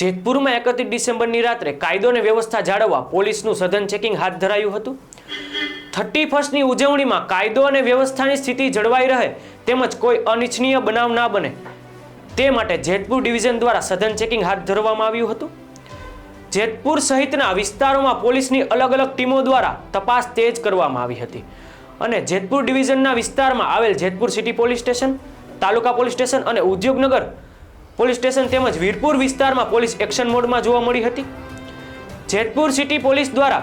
જેતપુરમાં એકત્રીસ ડિસેમ્બરની રાત્રે કાયદો અને વ્યવસ્થા જાળવવા પોલીસનું સઘન ચેકિંગ હાથ ધરાયું હતું. થર્ટી ફર્સ્ટની ઉજવણીમાં કાયદો અને વ્યવસ્થાની સ્થિતિ જળવાઈ રહે તેમજ કોઈ અનિચ્છનીય બનાવ ના બને. તે માટે જેતપુર ડિવિઝન દ્વારા સઘન ચેકિંગ હાથ ધરવામાં આવ્યું હતું. જેતપુર સહિતના વિસ્તારોમાં પોલીસની અલગ અલગ ટીમો દ્વારા તપાસ તેજ કરવામાં આવી હતી. અને જેતપુર ડિવિઝનના વિસ્તારમાં આવેલ Jetpur city police station, taluka police station અને ઉદ્યોગનગર પોલીસ સ્ટેશન તેમજ વીરપુર વિસ્તારમાં પોલીસ એક્શન મોડમાં જોવા મળી હતી. જેતપુર સિટી પોલીસ દ્વારા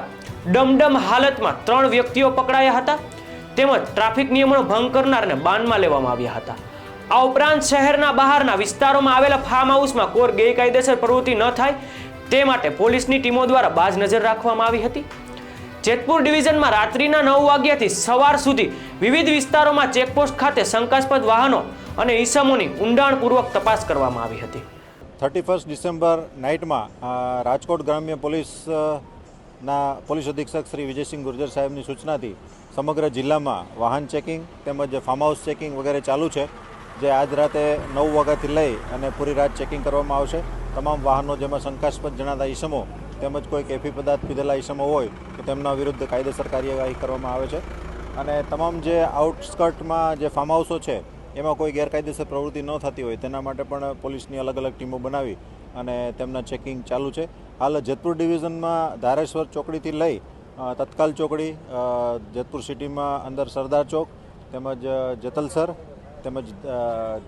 ડમડમ હાલતમાં ત્રણ વ્યક્તિઓ પકડાયા હતા. તેમજ ટ્રાફિક નિયમોનો ભંગ કરનારને બાનમાં લેવામાં આવ્યા હતા. આ ઉપરાંત શહેરના બહારના વિસ્તારોમાં આવેલા ફાર્મ હાઉસમાં કોર ગેરકાયદેસર પ્રવૃત્તિ ન થાય તે માટે પોલીસની ટીમો દ્વારા બાજ નજર રાખવામાં આવી હતી. જેતપુર ડિવિઝનમાં રાત્રિના નવ વાગ્યાથી સવાર સુધી વિવિધ વિસ્તારોમાં ચેકપોસ્ટ ખાતે શંકાસ્પદ વાહનો અને ઈસમોની ઊંડાણપૂર્વક તપાસ કરવામાં આવી હતી. થર્ટી ફર્સ્ટ ડિસેમ્બર નાઇટમાં રાજકોટ ગ્રામ્ય પોલીસના પોલીસ અધિક્ષક શ્રી વિજયસિંહ ગુર્જર સાહેબની સૂચનાથી સમગ્ર જિલ્લામાં વાહન ચેકિંગ તેમજ ફાર્મ હાઉસ ચેકિંગ વગેરે ચાલુ છે, જે આજ રાતે નવ વાગ્યાથી લઈ અને પૂરી રાત ચેકિંગ કરવામાં આવશે. તમામ વાહનો જેમાં શંકાસ્પદ જણાતા ઈસમો તેમજ કોઈ કેફી પદાર્થ પીધેલા ઇસમો હોય તો તેમના વિરુદ્ધ કાયદેસર કાર્યવાહી કરવામાં આવે છે. અને તમામ જે આઉટસ્કર્ટમાં જે ફાર્મ હાઉસો છે, એમાં કોઈ ગેરકાયદેસર પ્રવૃત્તિ ન થતી હોય, તેના માટે પણ પોલીસની અલગ અલગ ટીમો બનાવી અને તેમના ચેકિંગ ચાલુ છે. હાલ જેતપુર ડિવિઝનમાં ધારેશ્વર ચોકડીથી લઈ તત્કાલ ચોકડી જેતપુર સિટીમાં અંદર સરદાર ચોક, તેમજ જેતલસર, તેમજ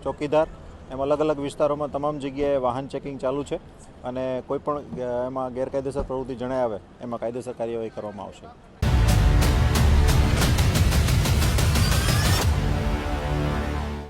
ચોકીદાર એમ અલગ અલગ વિસ્તારોમાં તમામ જગ્યાએ વાહન ચેકિંગ ચાલુ છે અને કોઈ પણ એમાં ગેરકાયદેસર પ્રવૃત્તિ જણાય આવે, એમાં કાયદેસર કાર્યવાહી કરવામાં આવશે.